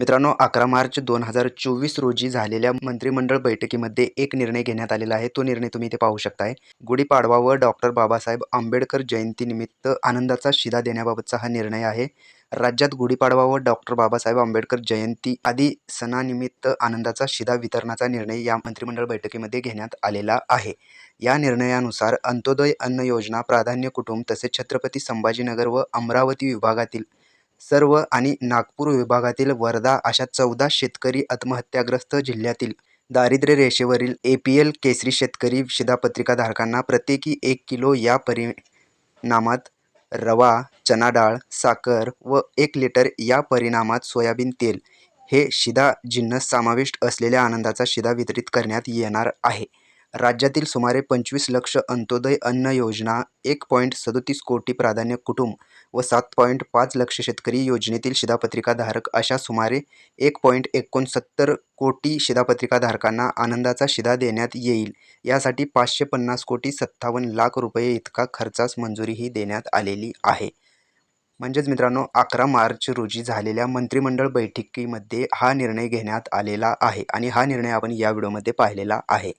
मित्रांनो अकरा मार्च दोन हजार चोवीस रोजी झालेल्या मंत्रिमंडळ बैठकीमध्ये एक निर्णय घेण्यात आलेला आहे. तो निर्णय तुम्ही इथे पाहू शकताय. गुढीपाडवा व डॉक्टर बाबासाहेब आंबेडकर जयंतीनिमित्त आनंदाचा शिदा देण्याबाबतचा हा निर्णय आहे. राज्यात गुढीपाडवा व डॉक्टर बाबासाहेब आंबेडकर जयंती आदी सणानिमित्त आनंदाचा शिदा वितरणाचा निर्णय या मंत्रिमंडळ बैठकीमध्ये घेण्यात आलेला आहे. या निर्णयानुसार अंत्योदय अन्न योजना प्राधान्य कुटुंब तसेच छत्रपती संभाजीनगर व अमरावती विभागातील सर्व आणि नागपूर विभागातील वर्धा अशा चौदा शेतकरी आत्महत्याग्रस्त जिल्ह्यातील दारिद्र्य रेषेवरील ए पी एल केसरी शेतकरी शिधापत्रिकाधारकांना प्रत्येकी एक किलो या परिणामात रवा चना डाळ साखर व एक लिटर या परिणामात सोयाबीन तेल हे शिधा जिन्नस समाविष्ट असलेल्या आनंदाचा शिधा वितरित करण्यात येणार आहे. राज्यातील सुमारे पंचवीस लक्ष अंत्योदय अन्न योजना एक पॉईंट सदोतीस कोटी प्राधान्य कुटुंब व सात पॉईंट पाच लक्ष शेतकरी योजनेतील शिधापत्रिकाधारक अशा सुमारे एक पॉईंट एकोणसत्तर कोटी शिधापत्रिकाधारकांना आनंदाचा शिधा देण्यात येईल. यासाठी पाचशे पन्नास कोटी सत्तावन्न लाख रुपये इतका खर्चास मंजुरीही देण्यात आलेली आहे. म्हणजेच मित्रांनो अकरा मार्च रोजी झालेल्या मंत्रिमंडळ बैठकीमध्ये हा निर्णय घेण्यात आलेला आहे आणि हा निर्णय आपण या व्हिडिओमध्ये पाहिलेला आहे.